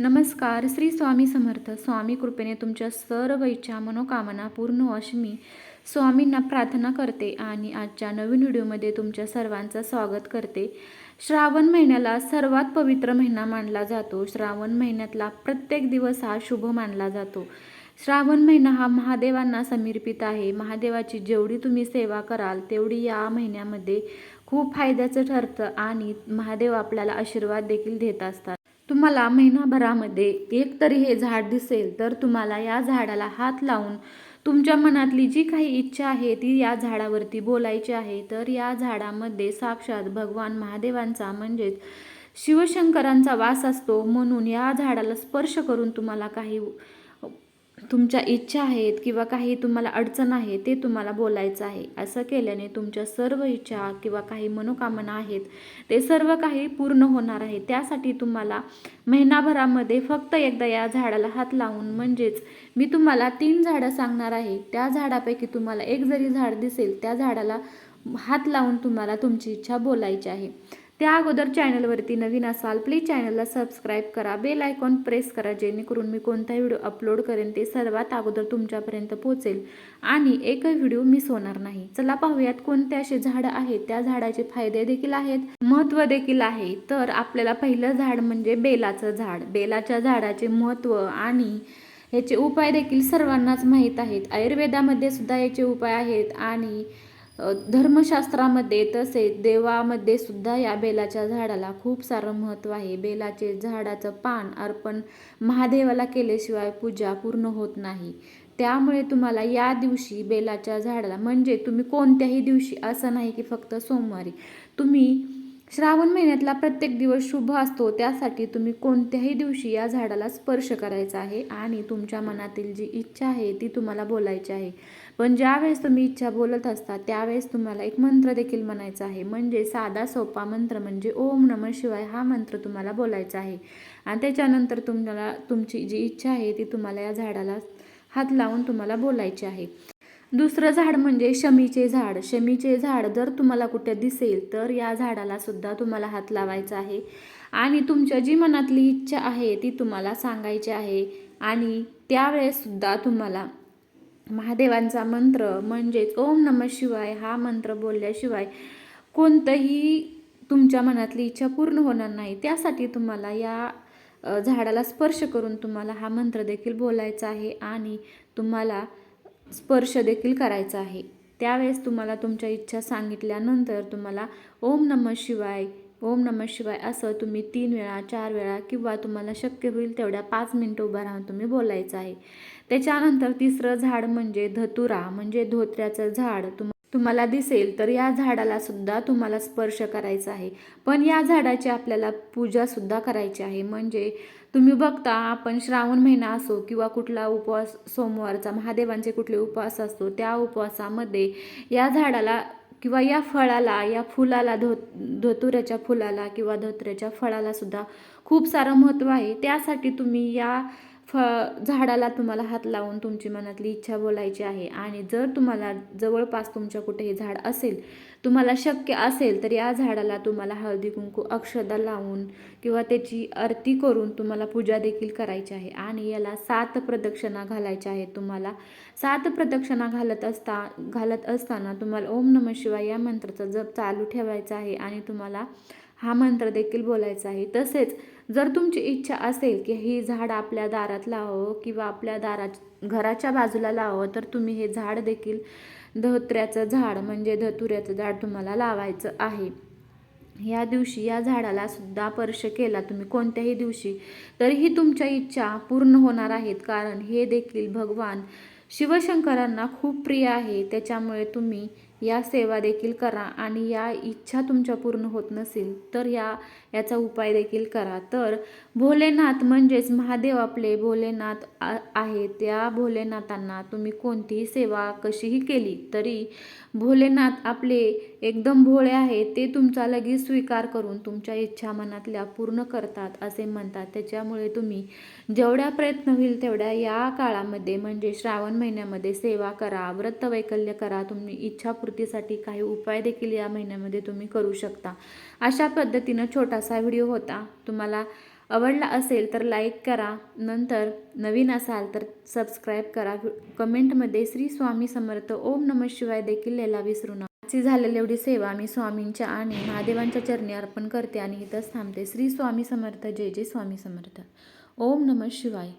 नमस्कार श्री स्वामी समर्थ. स्वामी कृपेने तुमच्या सर्व इच्छा मनोकामना पूर्ण अशी मी स्वामींना प्रार्थना करते आणि आजच्या नवीन व्हिडिओमध्ये तुमच्या सर्वांचं स्वागत करते. श्रावण महिन्याला सर्वात पवित्र महिना मानला जातो. श्रावण महिन्यातला प्रत्येक दिवस हा शुभ मानला जातो. श्रावण महिना हा महादेवांना समर्पित आहे. महादेवाची जेवढी तुम्ही सेवा कराल तेवढी या महिन्यामध्ये खूप फायद्याचं ठरतं आणि महादेव आपल्याला आशीर्वाद देखील देत असतात. तुम्हाला महिनाभरामध्ये एक तरी हे झाड दिसेल तर तुम्हाला या झाडाला हात लावून तुमच्या मनातली जी काही इच्छा आहे ती या झाडावरती बोलायची आहे. तर या झाडामध्ये साक्षात भगवान महादेवांचा म्हणजेच शिवशंकरांचा वास असतो. म्हणून या झाडाला स्पर्श करून तुम्हाला काही तुमच्या इच्छा आहेत किंवा काही तुम्हाला अडचण आहे ते तुम्हाला बोलायचं आहे. असं केल्याने तुमच्या सर्व इच्छा किंवा काही मनोकामना आहेत ते सर्व काही पूर्ण होणार आहे. त्यासाठी तुम्हाला महिनाभरामध्ये फक्त एकदा या झाडाला हात लावून म्हणजेच मी तुम्हाला तीन झाडं सांगणार आहे. त्या झाडापैकी तुम्हाला एक जरी झाड दिसेल त्या झाडाला हात लावून तुम्हाला तुमची इच्छा बोलायची आहे. त्या अगोदर चॅनलवरती नवीन असाल प्लीज चॅनलला सबस्क्राईब करा बेल आयकॉन प्रेस करा जेणेकरून मी कोणताही व्हिडिओ अपलोड करेन ते सर्वात अगोदर तुमच्यापर्यंत पोहोचेल. आणि एकही व्हिडिओ मिस होणार नाही. चला पाहूयात कोणते असे झाडं आहेत. त्या झाडाचे फायदे देखील आहेत महत्त्व देखील आहे. तर आपल्याला पहिलं झाड म्हणजे बेलाचं झाड. बेलाच्या झाडाचे महत्त्व आणि याचे उपाय देखील सर्वांनाच माहीत आहेत. आयुर्वेदामध्ये सुद्धा याचे उपाय आहेत आणि धर्मशास्त्रामध्ये तसेच देवामध्ये सुद्धा या बेलाच्या झाडाला खूप सारं महत्त्व आहे. बेलाचे झाडाचं पान अर्पण महादेवाला केल्याशिवाय पूजा पूर्ण होत नाही. त्यामुळे तुम्हाला या दिवशी बेलाच्या झाडाला म्हणजे तुम्ही कोणत्याही दिवशी असं नाही की फक्त सोमवारी तुम्ही श्रावण महिन्यातला प्रत्येक दिवस शुभ असतो त्यासाठी तुम्ही कोणत्याही दिवशी या झाडाला स्पर्श करायचा आहे आणि तुमच्या मनातील जी इच्छा आहे ती तुम्हाला बोलायची आहे. पण ज्यावेळेस तुम्ही इच्छा बोलत असता त्यावेळेस तुम्हाला एक मंत्र देखील म्हणायचा आहे. म्हणजे साधा सोपा मंत्र म्हणजे ओम नम शिवाय हा मंत्र तुम्हाला बोलायचा आहे. आणि त्याच्यानंतर तुम्हाला तुमची जी इच्छा आहे ती तुम्हाला या झाडाला हात लावून तुम्हाला बोलायची आहे. दुसरं झाड म्हणजे शमीचे झाड. शमीचे झाड जर तुम्हाला कुठे दिसेल तर या झाडाला सुद्धा तुम्हाला हात लावायचा आहे. आणि तुमच्या जी मनातली इच्छा आहे ती तुम्हाला सांगायची आहे. आणि त्यावेळेससुद्धा तुम्हाला महादेवांचा मंत्र म्हणजेच ओम नम शिवाय हा मंत्र बोलल्याशिवाय कोणतंही तुमच्या मनातली इच्छा पूर्ण होणार नाही. त्यासाठी तुम्हाला या झाडाला स्पर्श करून तुम्हाला हा मंत्र देखील बोलायचा आहे. आणि तुम्हाला स्पर्श देखील करायचा आहे. त्यावेळेस तुम्हाला तुमच्या इच्छा सांगितल्यानंतर तुम्हाला ओम नम शिवाय ओम नम शिवाय असं तुम्ही तीन वेळा चार वेळा किंवा तुम्हाला शक्य होईल तेवढ्या पाच मिनटं उभं राहून तुम्ही बोलायचं आहे. त्याच्यानंतर तिसरं झाड म्हणजे धतुरा म्हणजे धोत्र्याचं झाड. तुम तुम्हाला दिसेल तर या झाडाला सुद्धा तुम्हाला स्पर्श करायचा आहे. पण या झाडाची आपल्याला पूजा सुद्धा करायची आहे. म्हणजे तुम्ही बघता आपण श्रावण महिना असो किंवा कुठला उपवास सोमवारचा महादेवांचे कुठले उपवास असतो त्या उपवासामध्ये या झाडाला किंवा या फळाला या फुलाला धो धोतुऱ्याच्या फुलाला किंवा धोत्र्याच्या फळाला सुद्धा खूप सारं महत्त्व आहे. त्यासाठी तुम्ही या फ झाडाला तुम्हाला हात लावून तुमची मनातली इच्छा बोलायची आहे आणि जर तुम्हाला जवळपास तुमच्या कुठेही झाड असेल तुम्हाला शक्य असेल तर या झाडाला तुम्हाला हळदी कुंकू अक्षदा लावून किंवा त्याची आरती करून तुम्हाला पूजा देखील करायची आहे. आणि याला सात प्रदक्षिणा घालायच्या आहेत. तुम्हाला सात प्रदक्षिणा घालत असता घालत असताना तुम्हाला ओम नम शिवाय या मंत्राचा जप चालू ठेवायचा आहे आणि तुम्हाला हा मंत्र देखील बोलायचा आहे. तसेच जर तुमची इच्छा असेल की ही झाड आपल्या दारात लावावं किंवा आपल्या दारात घराच्या बाजूला लावावं तर तुम्ही हे झाड देखील धोत्र्याचं झाड म्हणजे धतुऱ्याचं झाड तुम्हाला लावायचं आहे. या दिवशी या झाडाला सुद्धा स्पर्श केला तुम्ही कोणत्याही दिवशी तरीही तुमच्या इच्छा पूर्ण होणार आहेत. कारण हे देखील भगवान शिवशंकरांना खूप प्रिय आहे. त्याच्यामुळे तुम्ही या सेवा देखील करा आणि या इच्छा तुमच्या पूर्ण होत नसेल तर या याचा उपाय देखील करा. तर भोलेनाथ म्हणजेच महादेव आपले भोलेनाथ आहे त्या भोलेनाथांना तुम्ही कोणतीही सेवा कशीही केली तरी भोलेनाथ आपले एकदम भोळे आहे ते तुमचा लगेच स्वीकार करून तुमच्या इच्छा मनातल्या पूर्ण करतात असे म्हणतात. त्याच्यामुळे तुम्ही जेवढ्या प्रयत्न होईल तेवढ्या या काळामध्ये म्हणजे श्रावण महिन्यामध्ये सेवा करा व्रतवैकल्य करा तुम्ही इच्छा इच्छापूर्तीसाठी काही उपाय देखील या महिन्यामध्ये तुम्ही करू शकता. अशा पद्धतीनं छोटासा व्हिडिओ होता. तुम्हाला आवडला असेल तर लाईक करा. नंतर नवीन असाल तर सबस्क्राईब करा. कमेंटमध्ये श्री स्वामी समर्थ ओम नम शिवाय देखील लिहायला विसरू नका. आजची झालेली एवढी सेवा मी स्वामींच्या आणि महादेवांच्या चरणी अर्पण करते आणि इथंच थांबते. श्री स्वामी समर्थ. जय जय स्वामी समर्थ. ओम नम शिवाय.